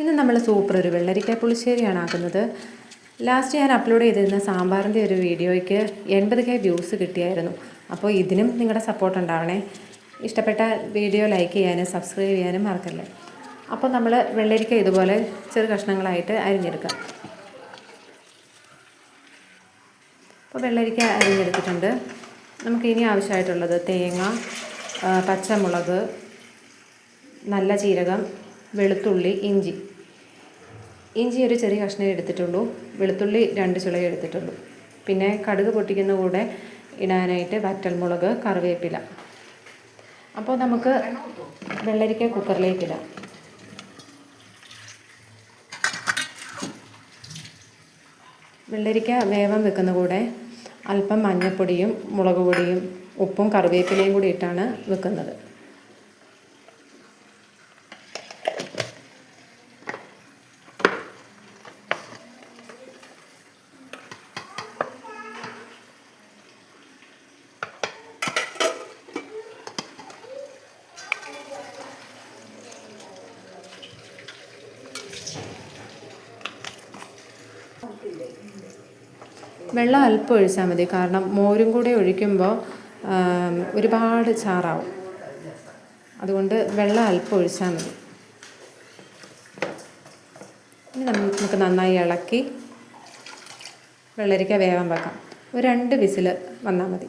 ഇന്ന് നമ്മൾ സൂപ്പർ ഒരു വെള്ളരിക്ക പുളിശ്ശേരിയാണ് ആക്കുന്നത്. ലാസ്റ്റ് ഞാൻ അപ്ലോഡ് ചെയ്തിരുന്ന സാമ്പാറിന്റെ ഒരു വീഡിയോയ്ക്ക് എൺപത് കെ വ്യൂസ് കിട്ടിയായിരുന്നു. അപ്പോൾ ഇതിനും നിങ്ങളുടെ സപ്പോർട്ട് ഉണ്ടാവണേ. ഇഷ്ടപ്പെട്ട വീഡിയോ ലൈക്ക് ചെയ്യാനും സബ്സ്ക്രൈബ് ചെയ്യാനും മറക്കല്ലേ. അപ്പോൾ നമ്മൾ വെള്ളരിക്ക ഇതുപോലെ ചെറു കഷ്ണങ്ങളായിട്ട് അരിഞ്ഞെടുക്കാം. അപ്പോൾ വെള്ളരിക്ക അരിഞ്ഞെടുത്തിട്ടുണ്ട്. നമുക്ക് ഇനി ആവശ്യമായിട്ടുള്ളത് തേങ്ങ പച്ചമുളക് നല്ല ജീരകം വെളുത്തുള്ളി ഇഞ്ചി. ഇഞ്ചി ഒരു ചെറിയ കഷ്ണം എടുത്തിട്ടുള്ളൂ. വെളുത്തുള്ളി രണ്ട് ചുള എടുത്തിട്ടുള്ളൂ. പിന്നെ കടുക് പൊട്ടിക്കുന്ന കൂടെ ഇടാനായിട്ട് വറ്റൽമുളക് കറിവേപ്പില. അപ്പോൾ നമുക്ക് വെള്ളരിക്ക കുക്കറിലേക്ക് ഇടാം. വെള്ളരിക്ക വേവം വെക്കുന്ന കൂടെ അല്പം മഞ്ഞൾപ്പൊടിയും മുളക് പൊടിയും ഉപ്പും കറിവേപ്പിലയും കൂടി ഇട്ടാണ് വെക്കുന്നത്. വെള്ളം അല്പം ഒഴിച്ചാൽ മതി. കാരണം മോരും കൂടെ ഒഴിക്കുമ്പോൾ ഒരുപാട് ചാറാവും. അതുകൊണ്ട് വെള്ളം അല്പം ഒഴിച്ചാൽ മതി. ഇനി നമുക്ക് നന്നായി ഇളക്കി വെള്ളരിക്ക വേവാൻ വെക്കാം. ഒരു രണ്ട് വിസിൽ വന്നാൽ മതി.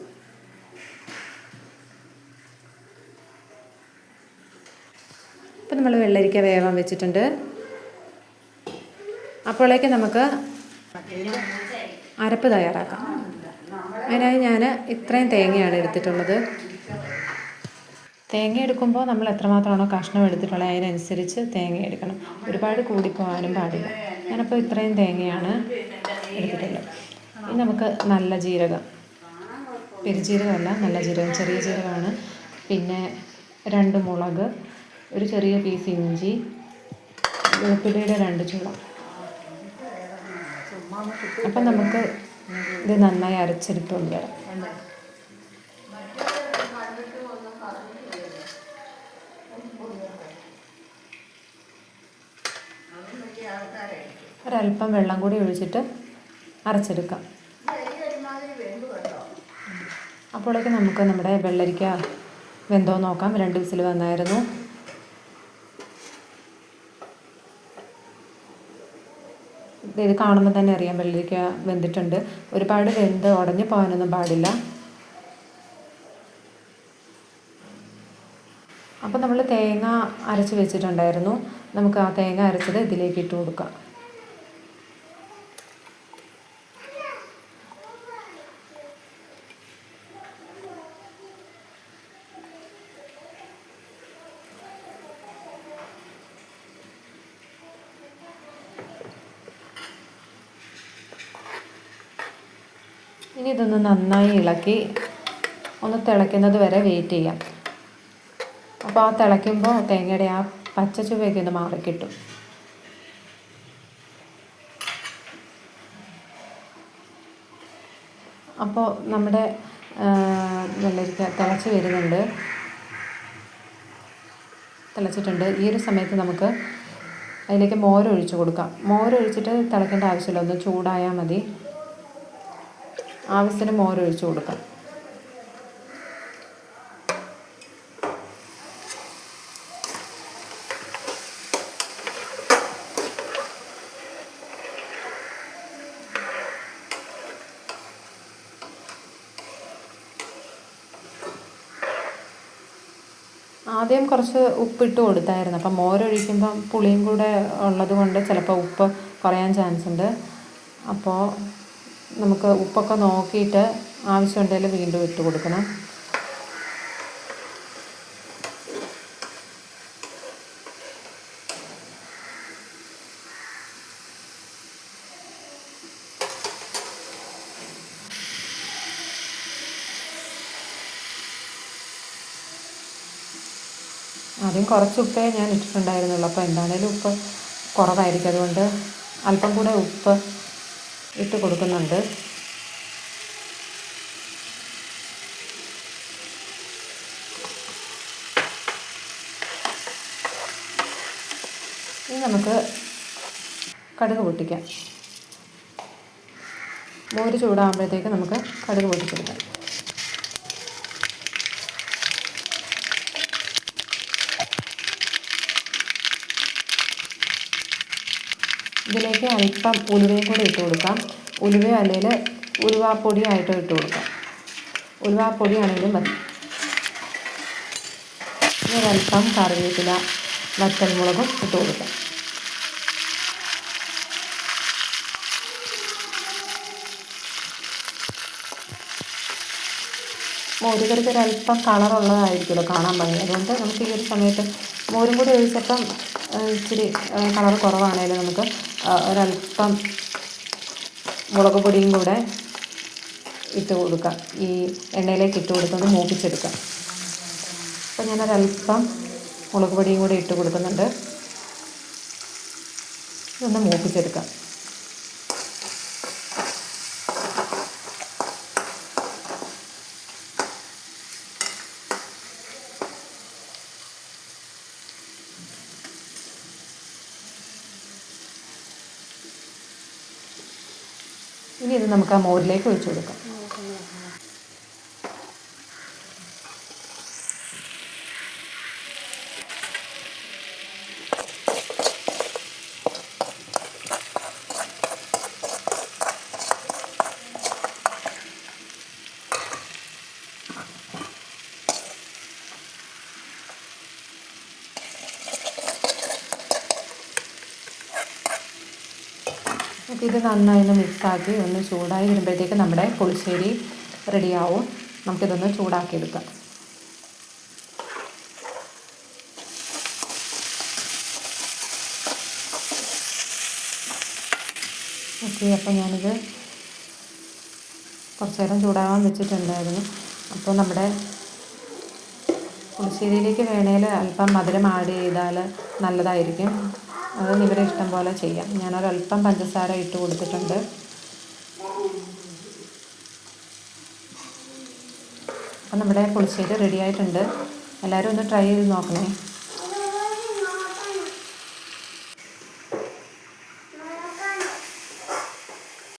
ഇപ്പം നമ്മൾ വെള്ളരിക്ക വേവാൻ വെച്ചിട്ടുണ്ട്. അപ്പോഴേക്ക് നമുക്ക് അരപ്പ് തയ്യാറാക്കാം. അതിനായി ഞാൻ ഇത്രയും തേങ്ങയാണ് എടുത്തിട്ടുള്ളത്. തേങ്ങ എടുക്കുമ്പോൾ നമ്മൾ എത്രമാത്രമാണോ കഷ്ണം എടുത്തിട്ടുള്ളത് അതിനനുസരിച്ച് തേങ്ങ എടുക്കണം. ഒരുപാട് കൂടിപ്പോകാനും പാടില്ല. ഞാനപ്പോൾ ഇത്രയും തേങ്ങയാണ് എടുത്തിട്ടുള്ളത്. ഇനി നമുക്ക് നല്ല ജീരകം. പെരുജീരകമല്ല നല്ല ജീരകം ചെറിയ ജീരകമാണ്. പിന്നെ രണ്ട് മുളക് ഒരു ചെറിയ പീസ് ഇഞ്ചി വെളുത്തുള്ളിയുടെ രണ്ട് ചുള. അപ്പം നമുക്ക് ഇത് നന്നായി അരച്ചെടുത്ത് കൊണ്ടുവരാം ഒരല്പം വെള്ളം കൂടി ഒഴിച്ചിട്ട് അരച്ചെടുക്കാം. അപ്പോഴേക്ക് നമുക്ക് നമ്മുടെ വെള്ളരിക്ക വെന്തോ നോക്കാം. രണ്ട് വിസിൽ വന്നായിരുന്നു. ഇത് കാണുമ്പോൾ തന്നെ അറിയാം വെള്ളരിക്ക വെന്തിട്ടുണ്ട്. ഒരുപാട് വെന്ത് ഉടഞ്ഞു പോകാനൊന്നും പാടില്ല. അപ്പോൾ നമ്മൾ തേങ്ങ അരച്ച് വെച്ചിട്ടുണ്ടായിരുന്നു. നമുക്ക് ആ തേങ്ങ അരച്ചത് ഇതിലേക്ക് ഇട്ട് കൊടുക്കാം. ഇനി ഇതൊന്ന് നന്നായി ഇളക്കി ഒന്ന് തിളയ്ക്കുന്നത് വരെ വെയിറ്റ് ചെയ്യാം. അപ്പോൾ ആ തിളയ്ക്കുമ്പോൾ തേങ്ങയുടെ ആ പച്ച ചുവയൊക്കെ ഒന്ന് മാറിക്കിട്ടും അപ്പോൾ നമ്മുടെ വെള്ളരിക്ക തിളച്ച് വരുന്നുണ്ട്. തിളച്ചിട്ടുണ്ട്. ഈ ഒരു സമയത്ത് നമുക്ക് അതിലേക്ക് മോരൊഴിച്ച് കൊടുക്കാം. മോരൊഴിച്ചിട്ട് തിളയ്ക്കേണ്ട ആവശ്യമില്ല. ഒന്ന് ചൂടായാൽ മതി. ആവശ്യത്തിന് മോരൊഴിച്ച് കൊടുക്കാം. ആദ്യം കുറച്ച് ഉപ്പിട്ട് കൊടുത്തായിരുന്നു. അപ്പം മോരൊഴിക്കുമ്പം പുളിയും കൂടെ ഉള്ളത് കൊണ്ട് ചിലപ്പോൾ ഉപ്പ് കുറയാൻ ചാൻസ് ഉണ്ട് അപ്പോൾ നമുക്ക് ഉപ്പൊക്കെ നോക്കിയിട്ട് ആവശ്യമുണ്ടെങ്കിൽ വീണ്ടും ഇട്ട് കൊടുക്കണം. ആദ്യം കുറച്ച് ഉപ്പേ ഞാൻ ഇട്ടിട്ടുണ്ടായിരുന്നുള്ളൂ. അപ്പോൾ എന്താണേലും ഉപ്പ് കുറവായിരിക്കും. അതുകൊണ്ട് അല്പം കൂടെ ഉപ്പ് ഇട്ട് കൊടുക്കുന്നുണ്ട്. ഇനി നമുക്ക് കടുക് പൊട്ടിക്കാം. മോര് ചൂടാകുമ്പോഴത്തേക്ക് നമുക്ക് കടുക് പൊട്ടിച്ചെടുക്കാം. ഇതിലേക്ക് അല്പം ഉലുവയും കൂടി ഇട്ട് കൊടുക്കാം. ഉലുവയോ അല്ലെങ്കിൽ ഉലുവാപ്പൊടിയോ ആയിട്ട് ഇട്ട് കൊടുക്കാം. ഉലുവാപ്പൊടിയാണെങ്കിലും മതി. ഒരല്പം കറിവേപ്പില വറ്റൽമുളകും ഇട്ട് കൊടുക്കാം. മോരുകറിക്ക് ഒരല്പം കളറുള്ളതായിരിക്കുമല്ലോ കാണാൻ ഭംഗി. അതുകൊണ്ട് നമുക്ക് ഈ ഒരു സമയത്ത് മോരും കൂടി ഒഴിച്ചപ്പം ഇച്ചിരി കളർ കുറവാണെങ്കിലും നമുക്ക് ഒരല്പം മുളക് പൊടിയും കൂടെ ഇട്ട് കൊടുക്കാം. ഈ എണ്ണയിലേക്ക് ഇട്ട് കൊടുത്തൊന്ന് മൂപ്പിച്ചെടുക്കാം. അപ്പോൾ ഞാനൊരല്പം മുളക് പൊടിയും കൂടെ ഇട്ട് കൊടുക്കുന്നുണ്ട്. ഇതൊന്ന് മൂപ്പിച്ചെടുക്കാം. ഇനി ഇത് നമുക്ക് ആ മോരിലേക്ക് ഒഴിച്ചു കൊടുക്കാം. നമുക്ക് ഇത് നന്നായി ഒന്ന് മിക്സാക്കി ഒന്ന് ചൂടായി വരുമ്പോഴത്തേക്ക് നമ്മുടെ പുളിശ്ശേരി റെഡിയാവും. നമുക്കിതൊന്ന് ചൂടാക്കിയെടുക്കാം. ഓക്കെ അപ്പോൾ ഞാനിത് കുറച്ച് നേരം ചൂടാകാൻ വെച്ചിട്ടുണ്ടായിരുന്നു. അപ്പോൾ നമ്മുടെ പുളിശ്ശേരിയിലേക്ക് വേണേൽ അല്പം മധുരം ആഡ് ചെയ്താൽ നല്ലതായിരിക്കും. അത് നിങ്ങളുടെ ഇഷ്ടം പോലെ ചെയ്യാം. ഞാനൊരല്പം പഞ്ചസാര ഇട്ട് കൊടുത്തിട്ടുണ്ട്. അപ്പം നമ്മുടെ പുളിശ്ശേരി റെഡി ആയിട്ടുണ്ട്. എല്ലാവരും ഒന്ന് ട്രൈ ചെയ്ത് നോക്കണേ.